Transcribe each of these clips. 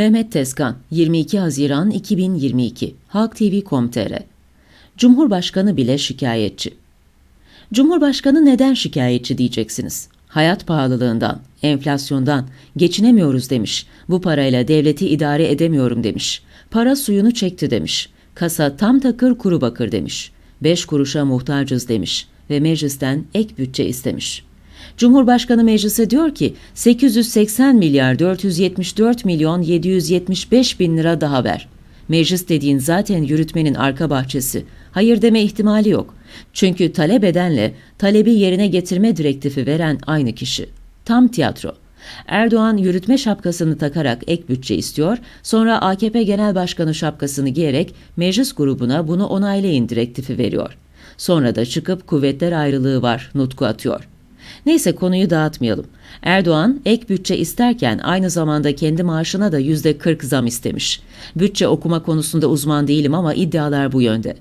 Mehmet Tezkan, 22 Haziran 2022, Halk TV.com.tr Cumhurbaşkanı bile şikayetçi. Cumhurbaşkanı neden şikayetçi diyeceksiniz? Hayat pahalılığından, enflasyondan geçinemiyoruz demiş. Bu parayla devleti idare edemiyorum demiş. Para suyunu çekti demiş. Kasa tam takır kuru bakır demiş. Beş kuruşa muhtacız demiş ve meclisten ek bütçe istemiş. Cumhurbaşkanı meclise diyor ki 880 milyar 474 milyon 775 bin lira daha ver. Meclis dediğin zaten yürütmenin arka bahçesi. Hayır deme ihtimali yok. Çünkü talep edenle talebi yerine getirme direktifi veren aynı kişi. Tam tiyatro. Erdoğan yürütme şapkasını takarak ek bütçe istiyor, sonra AKP Genel Başkanı şapkasını giyerek meclis grubuna bunu onaylayın direktifi veriyor. Sonra da çıkıp kuvvetler ayrılığı var nutku atıyor. Neyse konuyu dağıtmayalım. Erdoğan ek bütçe isterken aynı zamanda kendi maaşına da yüzde 40 zam istemiş. Bütçe okuma konusunda uzman değilim ama iddialar bu yönde.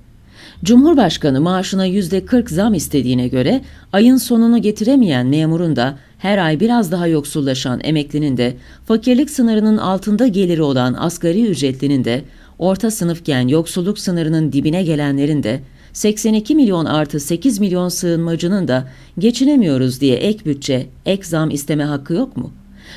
Cumhurbaşkanı maaşına yüzde 40 zam istediğine göre ayın sonunu getiremeyen memurun da her ay biraz daha yoksullaşan emeklinin de fakirlik sınırının altında geliri olan asgari ücretlinin de orta sınıfken yoksulluk sınırının dibine gelenlerin de 82 milyon artı 8 milyon sığınmacının da geçinemiyoruz diye ek bütçe, ek zam isteme hakkı yok mu?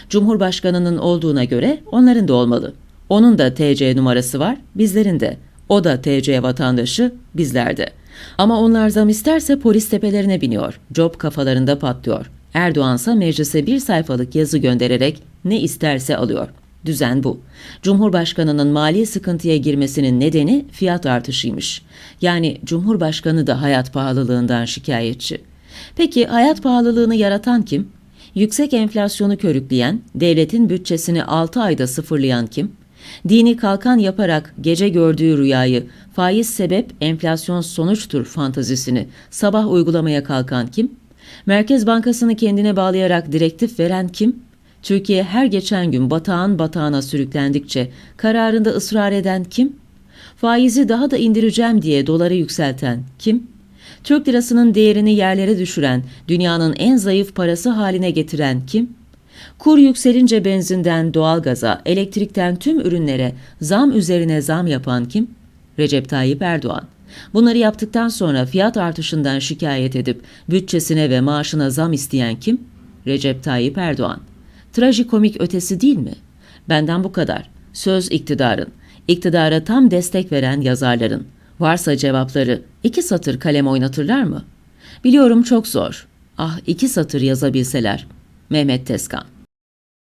Cumhurbaşkanının olduğuna göre onların da olmalı. Onun da TC numarası var, bizlerin de. O da TC vatandaşı, bizlerde. Ama onlar zam isterse polis tepelerine biniyor. Job kafalarında patlıyor. Erdoğansa meclise bir sayfalık yazı göndererek ne isterse alıyor. Düzen bu. Cumhurbaşkanının mali sıkıntıya girmesinin nedeni fiyat artışıymış. Yani Cumhurbaşkanı da hayat pahalılığından şikayetçi. Peki hayat pahalılığını yaratan kim? Yüksek enflasyonu körükleyen, devletin bütçesini 6 ayda sıfırlayan kim? Dini kalkan yaparak gece gördüğü rüyayı, faiz sebep enflasyon sonuçtur fantazisini sabah uygulamaya kalkan kim? Merkez Bankası'nı kendine bağlayarak direktif veren kim? Türkiye her geçen gün batağın batağına sürüklendikçe kararında ısrar eden kim? Faizi daha da indireceğim diye doları yükselten kim? Türk lirasının değerini yerlere düşüren, dünyanın en zayıf parası haline getiren kim? Kur yükselince benzinden doğalgaza, elektrikten tüm ürünlere zam üzerine zam yapan kim? Recep Tayyip Erdoğan. Bunları yaptıktan sonra fiyat artışından şikayet edip bütçesine ve maaşına zam isteyen kim? Recep Tayyip Erdoğan. Trajikomik ötesi değil mi? Benden bu kadar. Söz iktidarın. İktidara tam destek veren yazarların. Varsa cevapları iki satır kalem oynatırlar mı? Biliyorum çok zor. Ah iki satır yazabilseler. Mehmet Tezkan